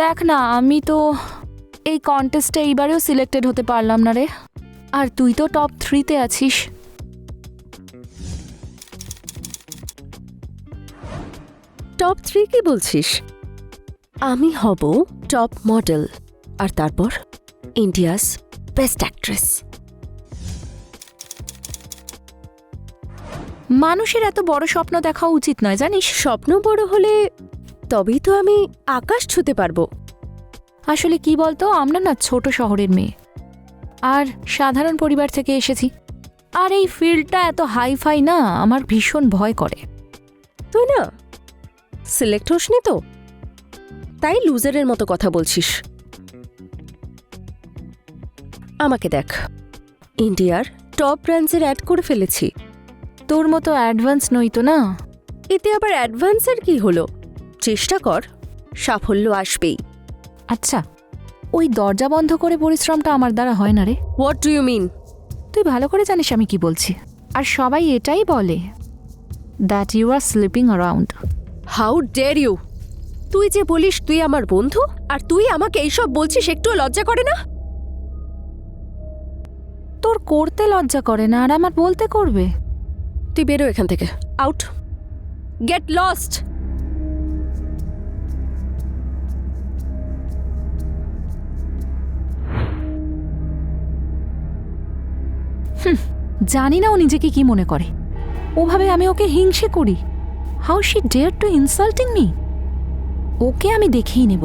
দেখ না আমি তো এই কন্টেস্টে এইবারেও সিলেক্টেড হতে পারলাম না রে। আর তুই তো টপ থ্রিতে আছিস। টপ থ্রি কি বলছিস? আমি হব টপ মডেল আর তারপর ইন্ডিয়াস বেস্ট অ্যাক্ট্রেস মানুষের এত বড় স্বপ্ন দেখা উচিত নয় জানিস? স্বপ্ন বড় হলে তবেই তো আমি আকাশ ছুতে পারব। আসলে কি বলতো আমরা না ছোট শহরের মেয়ে। আর সাধারণ পরিবার থেকে এসেছি। আর এই ফিল্ডটা এত হাইফাই না আমার ভীষণ ভয় করে। তুই না সিলেক্ট হোসনি তো? তাই লুজারের মতো কথা বলছিস। আমাকে দেখ ইন্ডিয়ার টপ ব্র্যান্ডসের অ্যাড করে ফেলেছি। তোর মতো অ্যাডভান্স নই তো না? এতে আবার অ্যাডভান্সের কি হলো? চেষ্টা কর সাফল্য আসবেই। আচ্ছা ওই দরজা বন্ধ করে পরিশ্রমটা আমার দ্বারা হয় না রে। হোয়াট ডু ইউ মিন তুই ভালো করে জানিস আমি কি বলছি। আর সবাই এটাই বলে that you are sleeping around how dare you তুই যে বলিস তুই আমার বন্ধু আর তুই আমাকে এইসব বলছিস একটু লজ্জা করে না? তোর করতে লজ্জা করে না আর আমার বলতে করবে। তুই বেরো এখান থেকে আউট গেট লস্ট জানি না ও নিজেকে কি মনে করে। ওভাবে আমি ওকে হিংসে করি। How she dare to insulting me ওকে আমি দেখেই নেব।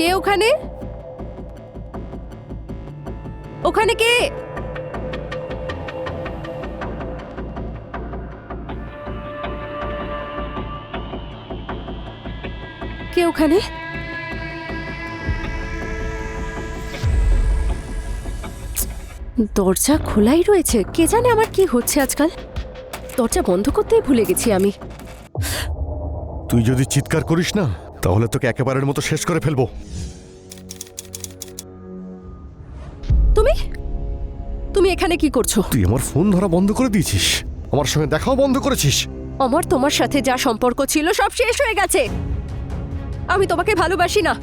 কে ওখানে? ওখানে কে? কে ওখানে? দরজা খোলাই রয়েছে। কে জানে আমার কি হচ্ছে আজকাল? দরজা বন্ধ করতেই ভুলে গেছি আমি। তুই যদি চিৎকার করিস না তাহলে তোকে একেবারের মতো শেষ করে ফেলব। তুমি? তুমি এখানে কি করছ? তুই আমার ফোন ধরা বন্ধ করে দিয়েছিস। আমার সঙ্গে দেখাও বন্ধ করেছিস। আমার তোমার সাথে যা সম্পর্ক ছিল সব শেষ হয়ে গেছে। আমি তোমাকে ভালোবাসি না।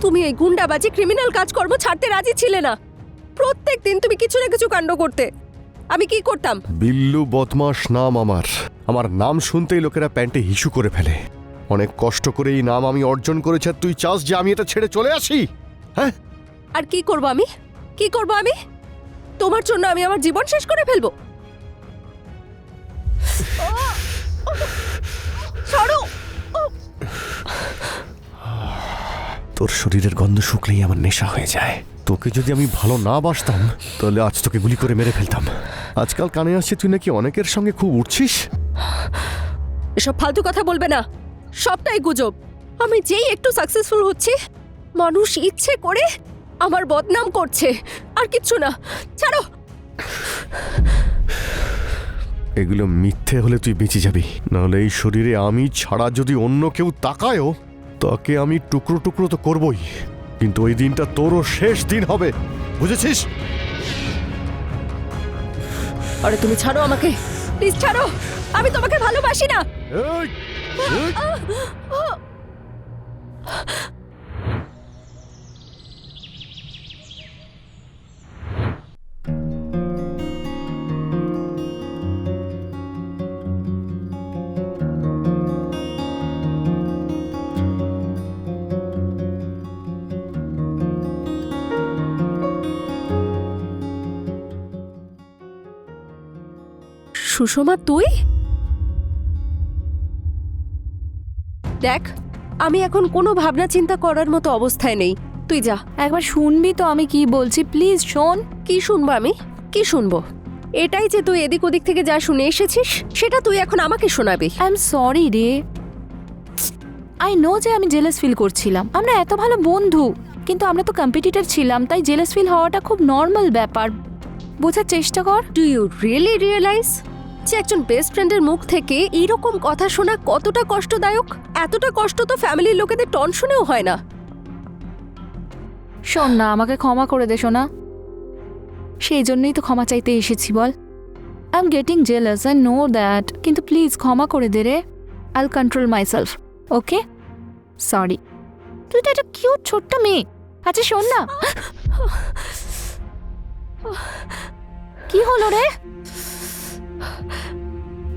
তুমি এই গুন্ডাবাজি ক্রিমিনাল কাজকর্ম ছাড়তে রাজি ছিলে না। প্রত্যেক দিন তুমি কিছু না কিছু কাণ্ড করতে। আমি কি করতাম? বিল্লু বদমাস নাম আমার। আমার নাম শুনতেই লোকেরা প্যান্টে হিসু করে ফেলে। অনেক কষ্ট করে এই নাম আমি অর্জন করেছি আর তুই চাস যে আমি এটা ছেড়ে চলে আসি? হ্যাঁ? আর কি করব আমি? কি করব আমি? তোমার জন্য আমি আমার জীবন শেষ করে ফেলব। সরো! তোর শরীরের গন্ধ শুকলেই আমার নেশা হয়ে যায়। তোকে যদি আমি ভালো না বাসতাম তাহলে আজ তোকে গুলি করে মেরে ফেলতাম। আজকাল কানে আসছে তুই নাকি অনেকের সঙ্গে খুব উঠছিস? এসব ফালতু কথা বলবে না। সবটাই গুজব। আমি যেই একটু সাকসেসফুল হচ্ছি মানুষ ইচ্ছে করে আমার বদনাম করছে। আর কিচ্ছু না। ছাড়ো। এগুলো মিথ্যে হলে তুই বেঁচে যাবি। নাহলে এই শরীরে আমি ছাড়া যদি অন্য কেউ তাকায়ও তাকে আমি টুকরো টুকরো তো করবই। কিন্তু ওই দিনটা তোরও শেষ দিন হবে। বুঝেছিস? আরে তুমি ছাড়ো আমাকে। প্লিজ ছাড়ো। আমি তোমাকে ভালোবাসি না। সুষমা তুই? দেখ আমি এখন কোনো ভাবনা চিন্তা করার মতো অবস্থায় নেই। তুই যা। একবার শুনবি তো আমি কি বলছি প্লিজ শোন। কি শুনব আমি? কি শুনব? এটাই যে তুই এদিক ওদিক থেকে যা শুনে এসেছিস সেটা তুই এখন আমাকে শোনাবি। আই এম সরি রে। আই নো যে আমি জেলাস ফিল করছিলাম। আমরা এত ভালো বন্ধু কিন্তু আমরা তো কম্পিটিটর ছিলাম তাই জেলাস ফিল হওয়াটা খুব নর্মাল ব্যাপার। বোঝার চেষ্টা কর। ডু ইউ রিয়েলি রিয়েলাইজ যে একজন বেস্ট ফ্রেন্ডের মুখ থেকে এইরকম কথা শোনা কতটা কষ্টদায়ক? এতটা কষ্ট তো ফ্যামিলির লোকেদের টন শুনেও হয় না। শোন না, আমাকে ক্ষমা করে দে শোনা সেই জন্যই তো ক্ষমা চাইতে এসেছি, বল। I am getting jealous I know that কিন্তু প্লিজ ক্ষমা করে দে রে। I'll control my self okay sorry তুই তো একটা কিউট ছোট্ট মেয়ে। আচ্ছা শোন না। কি হলো রে?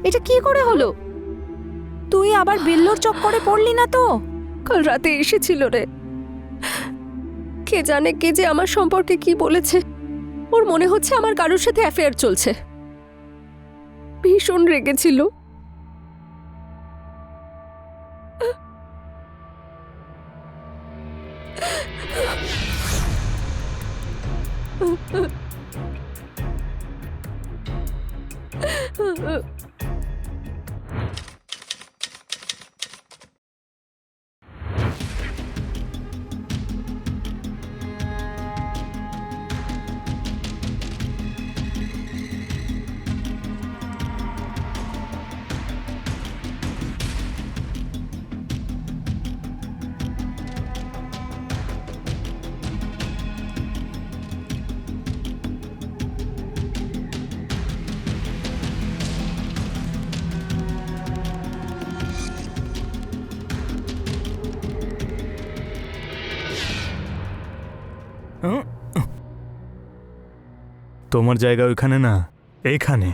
এটা কি করে হলো? তুই আবার বিল্লোর চক্করে পড়লি না তো? কাল রাতে এসেছিল রে। কে জানে কে যে আমার সম্পর্কে কি বলেছে। ওর মনে হচ্ছে আমার কারোর সাথে অ্যাফেয়ার চলছে। ভীষণ রেগেছিল। ooh, ooh. তোমার জায়গা ওইখানে না এইখানে।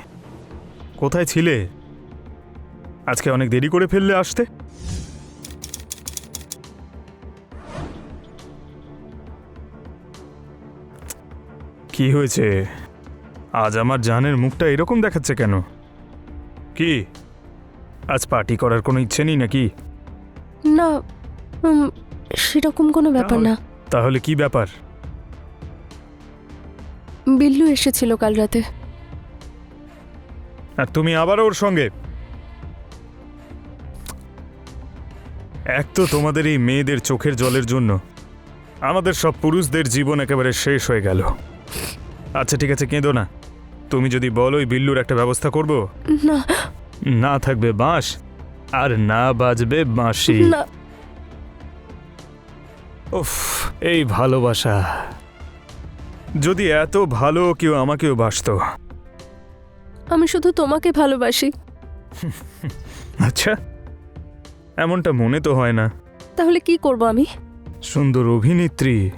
কোথায় ছিলে? আজকে অনেক দেরি করে ফেললে আসতে। কি হয়েছে? আজ আমার জানের মুখটা এরকম দেখাচ্ছে কেন? কি? আজ পার্টি করার কোনো ইচ্ছে নেই নাকি? না সেরকম কোনো ব্যাপার না। তাহলে কি ব্যাপার? বিল্লু এসেছিল কাল রাতে। আর তুমি আবার ওর সঙ্গে? এক তো তোমাদের এই মেয়েদের চোখের জলের জন্য। আমাদের সব পুরুষদের জীবন একেবারে শেষ হয়ে গেল। আচ্ছা ঠিক আছে কেঁদো না। তুমি যদি বলো ওই বিল্লুর একটা ব্যবস্থা করব? না। না থাকবে বাঁশ আর না বাজবে বাঁশি। না। উফ এই ভালোবাসা। যদি এত ভালো কেউ আমাকেও বাসত আমি শুধু তোমাকে ভালোবাসি। আচ্ছা এমনটা মনে তো হয় না। তাহলে কি করব আমি? সুন্দর অভিনেত্রী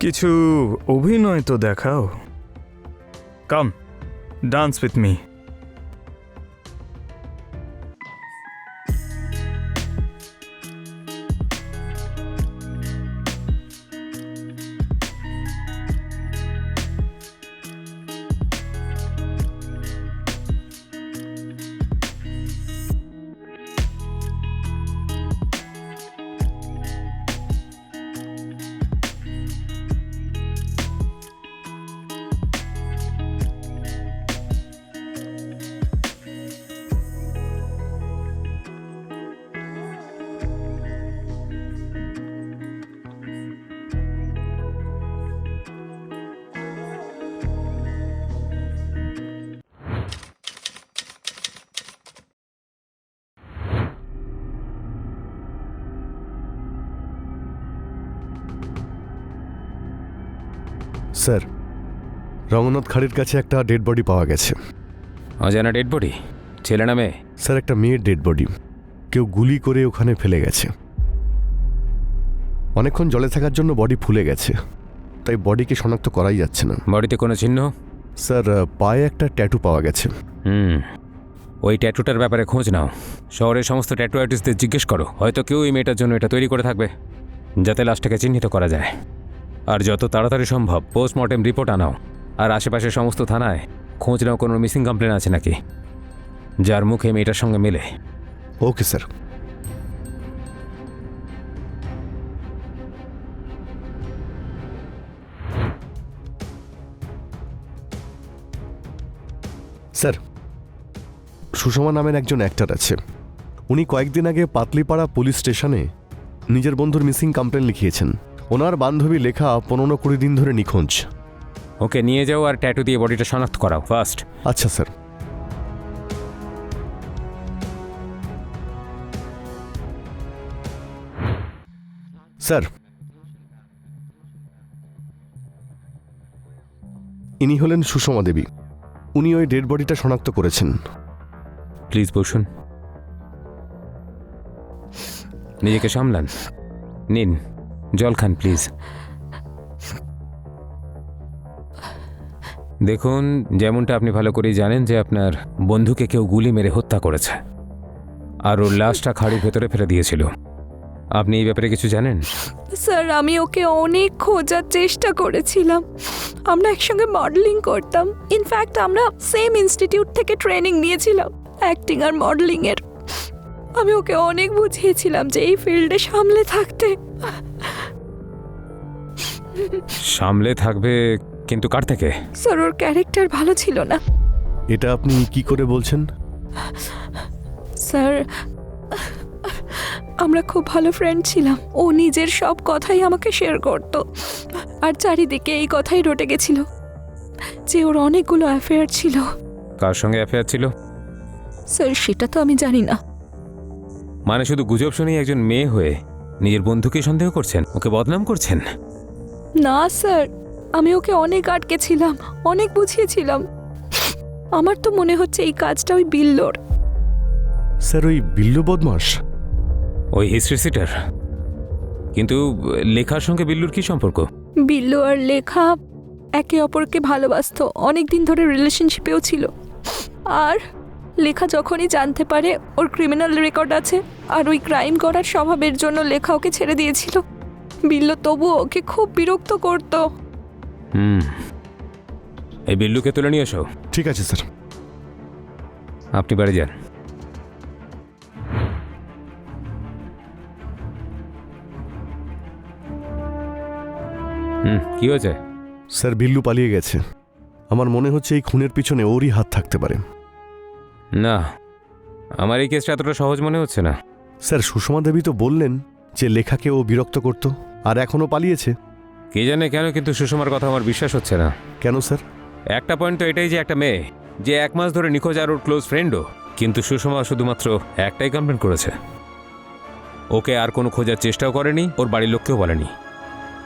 কিছু অভিনয় তো দেখাও। Come dance with me sir Ranganath খাড়ির কাছে একটা ডেড বডি পাওয়া গেছে। অজানা ডেড বডি ছেলে না মেয়ে? স্যার একটা মেয়ের ডেড বডি কেউ গুলি করে ওখানে ফেলে গেছে। অনেকক্ষণ জলে থাকার জন্য বডি ফুলে গেছে। তাই বডিকে শনাক্ত করাই যাচ্ছে না। বডিতে কোনো চিহ্ন? স্যার পায়ে একটা ট্যাটু পাওয়া গেছে। হুম ওই ট্যাটুটার ব্যাপারে খোঁজ নাও। শহরের সমস্ত ট্যাটু আর্টিস্টদের জিজ্ঞেস করো। হয়তো কেউ এই মেয়েটার জন্য এটা তৈরি করে থাকবে যাতে লাশটাকে চিহ্নিত করা যায়। আর যত তাড়াতাড়ি সম্ভব পোস্টমর্টেম রিপোর্ট আনাও। আর আশেপাশের সমস্ত থানায় খোঁজ নাও কোনো মিসিং কমপ্লেন আছে নাকি? যার মুখে মেয়েটার সঙ্গে মেলে। ওকে স্যার স্যার সুষমা নামের একজন অ্যাক্টার আছে। উনি কয়েকদিন আগে পাতলিপাড়া পুলিশ স্টেশনে নিজের বন্ধুর মিসিং কমপ্লেন লিখিয়েছেন। ওনার বান্ধবী লেখা পনেরো কুড়ি দিন ধরে নিখোঁজ। ওকে নিয়ে যাও আর ট্যাটু দিয়ে বডিটা শনাক্ত করাও ফার্স্ট আচ্ছা স্যার। স্যার ইনি হলেন সুষমা দেবী। উনি ওই ডেড বডিটা শনাক্ত করেছেন। প্লিজ বসুন। নিজেকে সামলান। নিন। জল খান, প্লিজ। দেখুন, যেমনটা আপনি ভালো করেই জানেন যে আপনার বন্ধুকে কেউ গুলি মেরে হত্যা করেছে। আর ওর লাশটা খাড়ির ভেতরে ফেলে দিয়েছিল। আপনি এই ব্যাপারে কিছু জানেন? স্যার, আমি ওকে অনেক খোঁজার চেষ্টা করেছিলাম। আমরা একসঙ্গে মডেলিং করতাম। ইনফ্যাক্ট আমরা সেম ইনস্টিটিউট থেকে ট্রেনিং নিয়েছিলাম অ্যাক্টিং আর মডেলিং এর। আমি ওকে অনেক বুঝিয়েছিলাম যে এই ফিল্ডে সামলে থাকতে। সামলে থাকবে কিন্তু কার থেকে? স্যার ওর ক্যারেক্টার ভালো ছিল না। এটা আপনি কি করে বলছেন? স্যার আমরা খুব ভালো ফ্রেন্ড ছিলাম। ও নিজের সব কথাই আমাকে শেয়ার করত। আর চারিদিকে এই কথাই রটে গেছিল যে ওর অনেকগুলো অ্যাফেয়ার ছিল। কার সঙ্গে অ্যাফেয়ার ছিল? স্যার সেটা তো আমি জানি না। মানে শুধু গুজব শুনেই একজন মেয়ে হয়ে নিজের বন্ধুকে সন্দেহ করছেন? ওকে বদনাম করছেন? না স্যার। আমি ওকে অনেক আটকেছিলাম অনেক বুঝিয়েছিলাম। আমার তো মনে হচ্ছে এই কাজটা ওই বিল্লোর। স্যার ওই বিল্লু বদমাস ওই হিস্ট্রি সিটার। কিন্তু লেখার সঙ্গে বিল্লুর কি সম্পর্ক? বিল্লু আর লেখা একে অপরকে ভালোবাসতো অনেক দিন ধরে রিলেশনশিপেও ছিল। আর লেখা যখনই জানতে পারে ওর ক্রিমিনাল রেকর্ড আছে আর ওই ক্রাইম করার স্বভাবের জন্য লেখা ওকে ছেড়ে দিয়েছিল। বিল্লু তবুও ওকে খুব বিরক্ত করতো। হুম। এই বিল্লুকে তুলে নিয়ে এসো। ঠিক আছে স্যার। আপনি বাড়ি যান। হুম কি হয়েছে? স্যার বিল্লু পালিয়ে গেছে। আমার মনে হচ্ছে এই খুনের পিছনে ওরই হাত থাকতে পারে। না আমার এই কেসটা এতটা সহজ মনে হচ্ছে না। স্যার সুষমা দেবী তো বললেন যে লেখাকে ও বিরক্ত করত। আর এখনও পালিয়েছে। কে জানে কেন কিন্তু সুষমার কথা আমার বিশ্বাস হচ্ছে না। কেন স্যার? একটা পয়েন্ট তো এটাই যে একটা মেয়ে যে এক মাস ধরে নিখোঁজ আর ওর ক্লোজ ফ্রেন্ডও কিন্তু সুষমা শুধুমাত্র একটাই কমপ্লেন করেছে। ওকে আর কোনো খোঁজার চেষ্টাও করেনি ওর বাড়ির লোককেও বলেনি।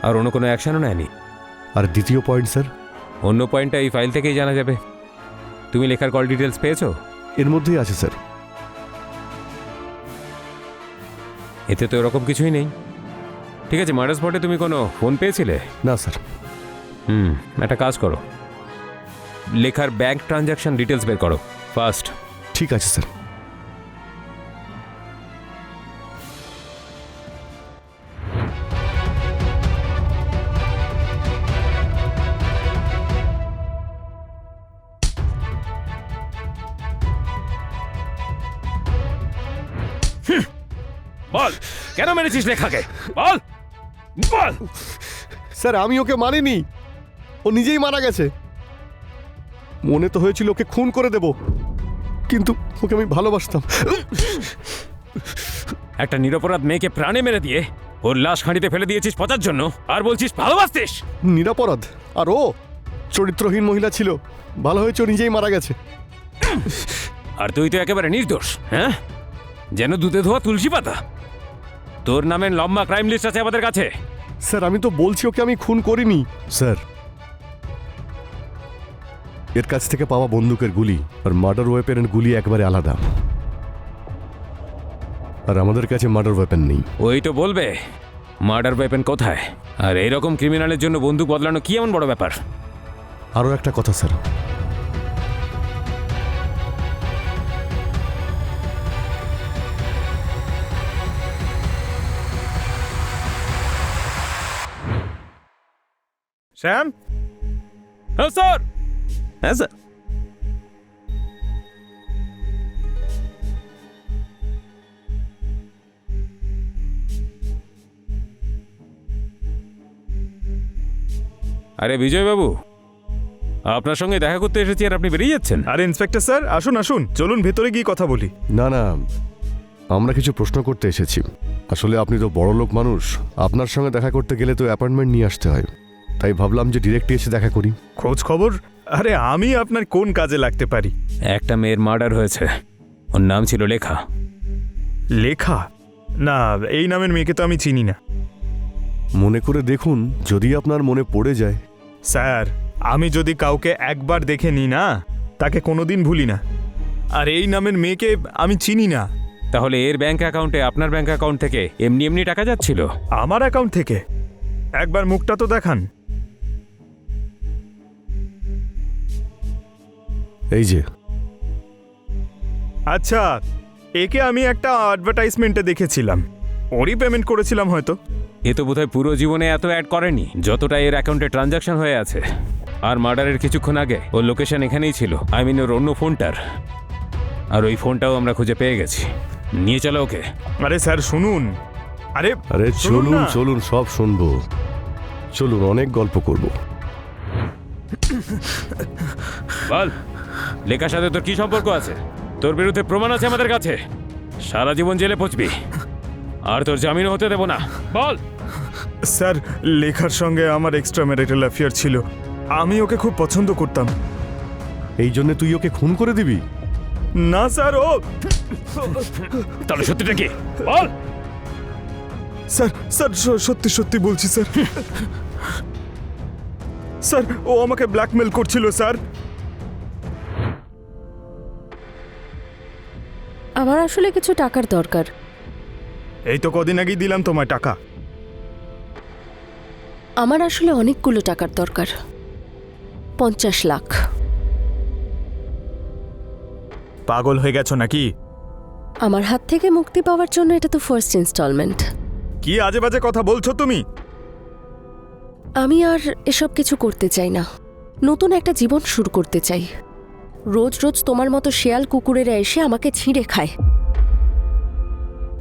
আর অন্য কোনো অ্যাকশনও নেয়নি। আর দ্বিতীয় পয়েন্ট স্যার? অন্য পয়েন্টটা এই ফাইল থেকেই জানা যাবে। তুমি লেখার কল ডিটেলস পেয়েছ? এর মধ্যেই আছে স্যার। এতে তো এরকম কিছুই নেই। ঠিক আছে মার্ডার স্পটে তুমি কোনো ফোন পেয়েছিলে না স্যার হুম একটা কাজ করো লেখার ব্যাংক ট্রানজ্যাকশন ডিটেলস বের করো ফার্স্ট ঠিক আছে স্যার বল কেন মেরেছিস লেখাকে বল বল স্যার আমি ওকে মানিনি। ও নিজেই মারা গেছে। মনে তো হয়েছিল ওকে খুন করে দেব কিন্তু ওকে আমি ভালোবাসতাম। একটা নিরপরাধ মেয়েকে প্রাণে মেরে দিয়ে ওর লাশ খাঁড়িতে ফেলে দিয়েছিস পচার জন্য আর বলছিস ভালোবাসতিস। নিরাপরাধ। আর ও চরিত্রহীন মহিলা ছিল ভালো হয়েছে ও নিজেই মারা গেছে। আর তুই তো একেবারে নির্দোষ হ্যাঁ? যেন দুধে ধোয়া তুলসী পাতা। তোর নামের লম্বা ক্রাইম লিস্ট আছে আমাদের কাছে। স্যার আমি তো বলছি ওকে আমি খুন করিনি। স্যার এর কাছ থেকে পাওয়া বন্দুকের গুলি আর মার্ডার ওয়েপেনের গুলি একবারে আলাদা। আর আমাদের কাছে মার্ডার ওয়েপেন নেই। ওই তো বলবে মার্ডার ওয়েপেন কোথায়? আর এইরকম ক্রিমিনালের জন্য বন্দুক বদলানো কি এমন বড় ব্যাপার? আরও একটা কথা স্যার। শ্যাম হ্যাঁ স্যার হ্যাঁ স্যার আরে বিজয়বাবু আপনার সঙ্গে দেখা করতে এসেছি আর আপনি বেরিয়ে যাচ্ছেন। আরে ইন্সপেক্টর স্যার আসুন আসুন। চলুন ভেতরে গিয়ে কথা বলি। না না আমরা কিছু প্রশ্ন করতে এসেছি। আসলে আপনি তো বড় লোক মানুষ আপনার সঙ্গে দেখা করতে গেলে তো অ্যাপয়েন্টমেন্ট নিয়ে আসতে হয়। তাই ভাবলাম যে ডিরেক্ট এসে দেখা করি। খোঁজ খবর? আরে আমি আপনার কোন কাজে লাগতে পারি? একটা মেয়ের মার্ডার হয়েছে। ওর নাম ছিল লেখা। লেখা? না এই নামের মেয়েকে তো আমি চিনি না। মনে করে দেখুন যদি আপনার মনে পড়ে যায়। স্যার আমি যদি কাউকে একবার দেখে নিই না তাকে কোনোদিন ভুলি না। আর এই নামের মেয়েকে আমি চিনি না। তাহলে এর ব্যাংক অ্যাকাউন্টে আপনার ব্যাংক অ্যাকাউন্ট থেকে এমনি এমনি টাকা যাচ্ছিল? আমার অ্যাকাউন্ট থেকে? একবার মুখটা তো দেখান। এই যে। আচ্ছা একে আমি একটা অ্যাডভার্টাইজমেন্টে দেখেছিলাম। ওরই পেমেন্ট করেছিলাম হয়তো। এ তো বোধহয় পুরো জীবনে এত অ্যাড করেনি যতটা এর অ্যাকাউন্টে ট্রানজাকশন হয়ে আছে। আর মার্ডারের কিছুক্ষণ আগে ওর লোকেশন এখানেই ছিল আই মিন ওর অন্য ফোনটার আর ওই ফোনটাও আমরা খুঁজে পেয়ে গেছি। নিয়ে চলো ওকে। আরে স্যার শুনুন। আরে আরে চলুন না। চলুন সব শুনব। চলুন অনেক গল্প করব। বল। লেখার সাথে তোর কি সম্পর্ক আছে? তোর বিরুদ্ধে প্রমাণ আছে আমাদের কাছে। সারা জীবন জেলে পচবি। আর তোর জামিনও হতে দেবো না। বল। স্যার লেখার সঙ্গে আমার এক্সট্রা ম্যারিটাল অ্যাফেয়ার ছিল। আমি ওকে খুব পছন্দ করতাম। এই জন্য তুই ওকে খুন করে দিবি? না স্যার ও তাহলে সত্যিটা কি? বল। স্যার স্যার সত্যি সত্যি বলছি স্যার। স্যার ও আমাকে ব্ল্যাকমেল করছিল স্যার। আমার আসলে কিছু টাকার দরকার। এই তো কদিন আগেই দিলাম তোমায় টাকা। আমার আসলে অনেকগুলো টাকার দরকার। পঞ্চাশ লাখ। পাগল হয়ে গেছো নাকি? আমার হাত থেকে মুক্তি পাওয়ার জন্য এটা তো ফার্স্ট ইনস্টলমেন্ট কি আজে বাজে কথা বলছো তুমি? আমি আর এসব কিছু করতে চাই না। নতুন একটা জীবন শুরু করতে চাই। রোজ রোজ তোমার মতো শেয়াল কুকুরেরা এসে আমাকে ছিঁড়ে খায়।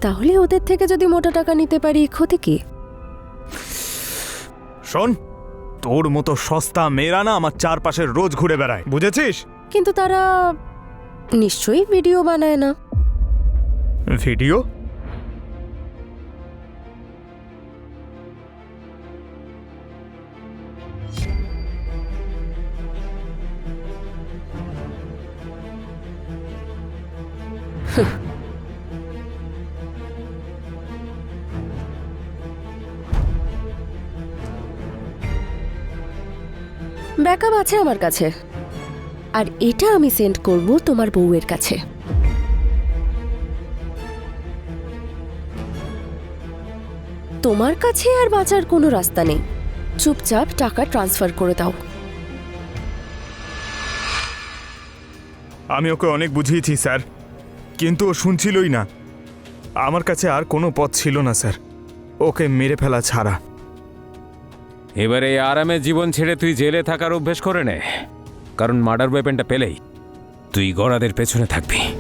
তাহলে ওদের থেকে যদি মোটা টাকা নিতে পারি ক্ষতি কি? শোন তোর মতো সস্তা মেয়েরা না আমার চারপাশে রোজ ঘুরে বেড়ায় বুঝেছিস? কিন্তু তারা নিশ্চয়ই ভিডিও বানায় না। ভিডিও? আছে আমার কাছে। আর এটা আমি সেন্ড করব তোমার বউয়ের কাছে। তোমার কাছে আর বাঁচার কোনো রাস্তা নেই। চুপচাপ টাকা ট্রান্সফার করে দাও। আমি ওকে অনেক বুঝিয়েছি, স্যার। কিন্তু ও শুনছিলই না। আমার কাছে আর কোনো পথ ছিল না, স্যার। ওকে মেরে ফেলা ছাড়া। এবার এই আরামের জীবন ছেড়ে তুই জেলে থাকার অভ্যেস করে নে। কারণ মার্ডার ওয়েপেনটা পেলেই তুই গড়াদের পেছনে থাকবি।